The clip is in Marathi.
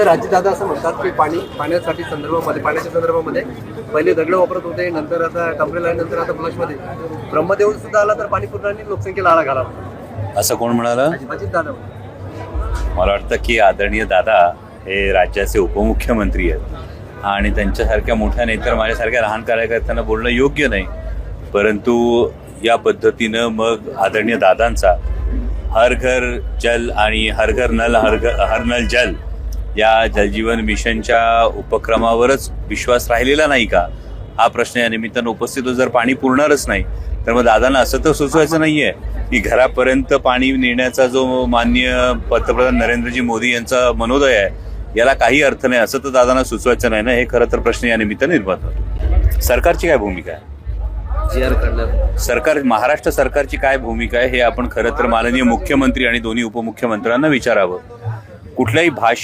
जसं राज्यदादा असं म्हणतात की पाणी पाण्यासाठी संदर्भामध्ये पाण्याच्या संदर्भामध्ये पहिले दगड वापरत होते नंतर आता टंबरेल आहे नंतर आता फ्लशमध्ये ब्रह्मदेव सुद्धा आला तर पाणी पुरवठा लोकसंख्येला आळा घाला असं कोण म्हणालं? अजित दादा मला वाटतं की आदरणीय दादा हे राज्याचे उपमुख्यमंत्री आहेत. आणि त्यांच्यासारख्या मोठ्या नेत्यावर माझ्यासारख्या लहान कार्यकर्त्यांना बोलणं योग्य नाही. परंतु या पद्धतीनं मग आदरणीय दादांचा हर घर जल आणि हर घर नल हर घर हर नल जल या जलजीवन मिशनच्या उपक्रमावरच विश्वास राहिलेला नाही का? हा प्रश्न या निमित्तानं उपस्थित. जर पाणी पुरणारच नाही तर मग दादांना असं तर सुचवायचं नाहीये की घरापर्यंत पाणी नेण्याचा जो मान्य पंतप्रधान नरेंद्रजी मोदी यांचा मनोदय आहे याला काही अर्थ नाही. असं तर दादांना सुचवायचं नाही ना? हे खरं तर प्रश्न या निमित्तानं निर्माण होतो. सरकारची काय भूमिका आहे? सरकार महाराष्ट्र सरकारची काय भूमिका आहे हे आपण खरं तर माननीय मुख्यमंत्री आणि दोन्ही उपमुख्यमंत्र्यांना विचारावं. कुठल्याही भाषे